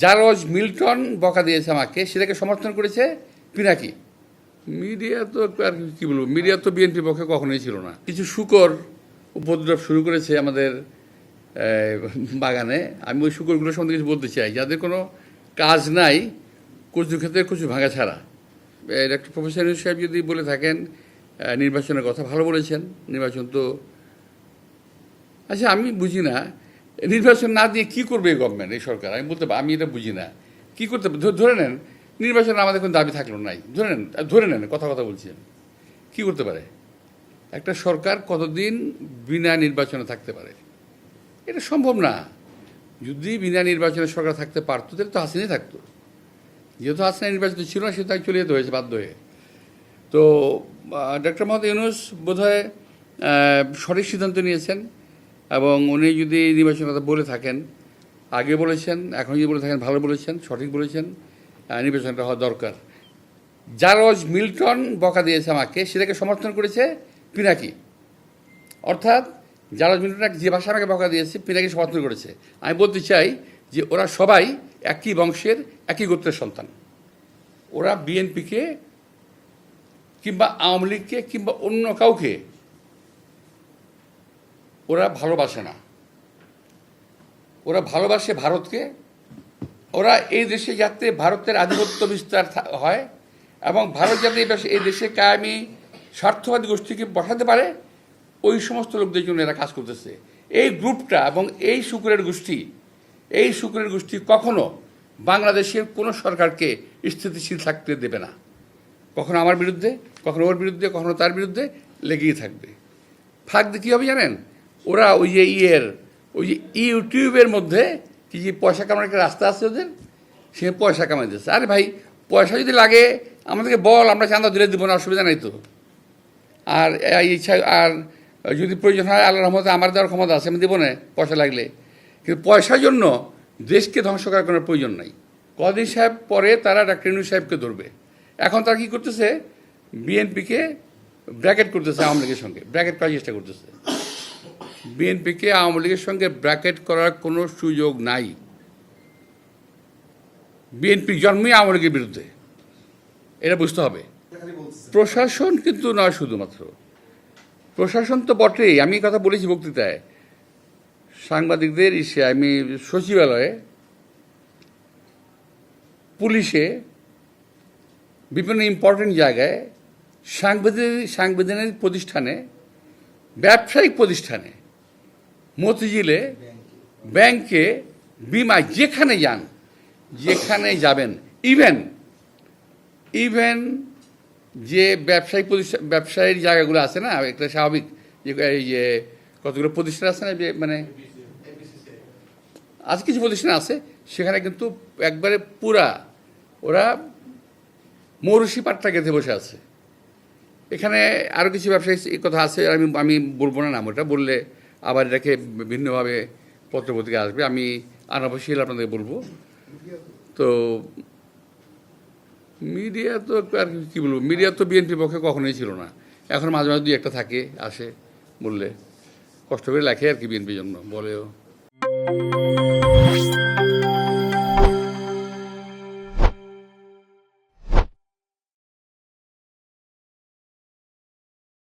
জারজ Milton বকা দিয়েছে আমাকে, সেটাকে সমর্থন করেছে পিনাকি। মিডিয়া তো আর কি বলব, মিডিয়া তো বিএনপির পক্ষে কখনোই ছিল না। কিছু শুকর উপদ্রব শুরু করেছে আমাদের বাগানে। আমি ওই শুকরগুলোর সম্বন্ধে কিছু বলতে চাই। যাদের কোনো কাজ নাই কচু ক্ষেত্রে কচু ভাঙা ছাড়া। ডক্টর প্রফেসর সাহেব যদি বলে থাকেন নির্বাচনের কথা ভালো বলেছেন। নির্বাচন তো আচ্ছা আমি বুঝি না। নির্বাচন না দিয়ে কি করবে এই গভর্নমেন্ট এই সরকার? আমি বলতে আমি এটা বুঝি না। কি করতে ধরে নেন, নির্বাচন আমাদের কোনো দাবি থাকল নাই। ধরে নেন ধরে নেন, কথা কথা বলছেন কি করতে পারে? একটা সরকার কতদিন বিনা নির্বাচনে থাকতে পারে? এটা সম্ভব না। যদি বিনা নির্বাচনে সরকার থাকতে পারতো, তাহলে তো হাসিনাই থাকতো। যেহেতু হাসিনা নির্বাচিত ছিল না, সে তাই চলে যেতে হয়েছে, বাধ্য হয়ে। তো ডক্টর মোহাম্মদ ইউনুস বোধহয় সঠিক সিদ্ধান্ত নিয়েছেন। এবং উনি যদি এই নির্বাচনের কথা বলে থাকেন, আগে বলেছেন, এখন যদি বলে থাকেন, ভালো বলেছেন, সঠিক বলেছেন নির্বাচনটা হওয়া দরকার। জারজ মিল্টন বকা দিয়েছে আমাকে, সেটাকে সমর্থন করেছে পিনাকি। অর্থাৎ জারজ মিল্টন যে ভাষা আমাকে বকা দিয়েছে, পিনাকি সমর্থন করেছে। আমি বলতে চাই যে ওরা সবাই একই বংশের, একই গোত্রের সন্তান। ওরা বিএনপিকে কিংবা আওয়ামী লীগকে কিংবা অন্য কাউকে ওরা ভালোবাসে না। ওরা ভালোবাসে ভারতকে। ওরা এই দেশে যাতে ভারতের আধিপত্য বিস্তার হয় এবং ভারত যাতে এই দেশে- এই দেশে কায়েমি, স্বার্থবাদী গোষ্ঠীকে বসাতে পারে, ওই সমস্ত লোকদের জন্য এরা কাজ করতেছে। এই গ্রুপটা এবং এই শুকুরের গোষ্ঠী, এই শুকুরের গোষ্ঠী কখনো বাংলাদেশের কোনো সরকারকে স্থিতিশীল থাকতে দেবে না। কখনো আমার বিরুদ্ধে, কখনো ওর বিরুদ্ধে, কখনো তার বিরুদ্ধে লেগেই থাকবে। ফাঁক কী হবে জানেন? ওরা ওই যে ইয়ের, ওই যে ইউটিউবের মধ্যে কি যে পয়সা কামানোর একটা রাস্তা আছে ওদের, সে পয়সা কামাই দিচ্ছে আরে ভাই, পয়সা যদি লাগে, আমাদেরকে বল, আমরা চাঁদা দিলে দেবো না, অসুবিধা নাই তো। আর ইচ্ছা, আর যদি প্রয়োজন হয় আল্লাহ রহমতে আমার দেওয়ার ক্ষমতা আছে, আমি দেবো না পয়সা লাগলে। কিন্তু পয়সার জন্য দেশকে ধ্বংস করার কোনো প্রয়োজন নাই। কদিন সাহেব পরে তারা ডাক্তার ইনু সাহেবকে ধরবে। এখন তারা কী করতেছে? বিএনপিকে ব্র্যাকেট করতেছে, আওয়ামী লীগের সঙ্গে। ব্র্যাকেট করার চেষ্টা করতেছে। বিএনপিকে আওয়ামী লীগের সঙ্গে ব্র্যাকেট করার কোনো সুযোগ নাই। বিএনপি জন্মই আওয়ামী লীগের বিরুদ্ধে। এটা বুঝতে হবে। প্রশাসন কিন্তু নয় শুধুমাত্র। প্রশাসন তো বটেই। আমি কথা বলেছি বক্তৃতায়। সাংবাদিকদের ইসে আমি সচিবালয়ে পুলিশে বিভিন্ন ইম্পর্টেন্ট জায়গায় সাংবিধানিক সাংবিধানিক প্রতিষ্ঠানে, ব্যবসায়িক প্রতিষ্ঠানে মতিঝিলে ব্যাংকে বিমা যেখানে যান, যেখানে যাবেন ইভেন ইভেন যে ব্যবসায়ী প্রতিষ্ঠান ব্যবসায়ীর জায়গাগুলো আছে না, একটা স্বাভাবিক, যে এই যে কতগুলো প্রতিষ্ঠান আছে না, যে মানে আছে কিছু প্রতিষ্ঠান আছে, সেখানে কিন্তু একবারে পুরা ওরা মৌরসি পাট্টা গেঁথে বসে আছে। এখানে আরও কিছু ব্যবসায়ী কথা আছে, আমি আমি বলব না নাম ওটা বললে আবার এটাকে ভিন্নভাবে পত্রপত্রিকা আসবে। আমি আর অবশ্যই আপনাদের বলব। তো মিডিয়া তো আর কি বলব? মিডিয়া তো বিএনপির পক্ষে কখনোই ছিল না। এখন মাঝে মাঝে দুই একটা থাকে, আসে, বললে কষ্ট করে লেখে আর কি বিএনপির জন্য, বলেও।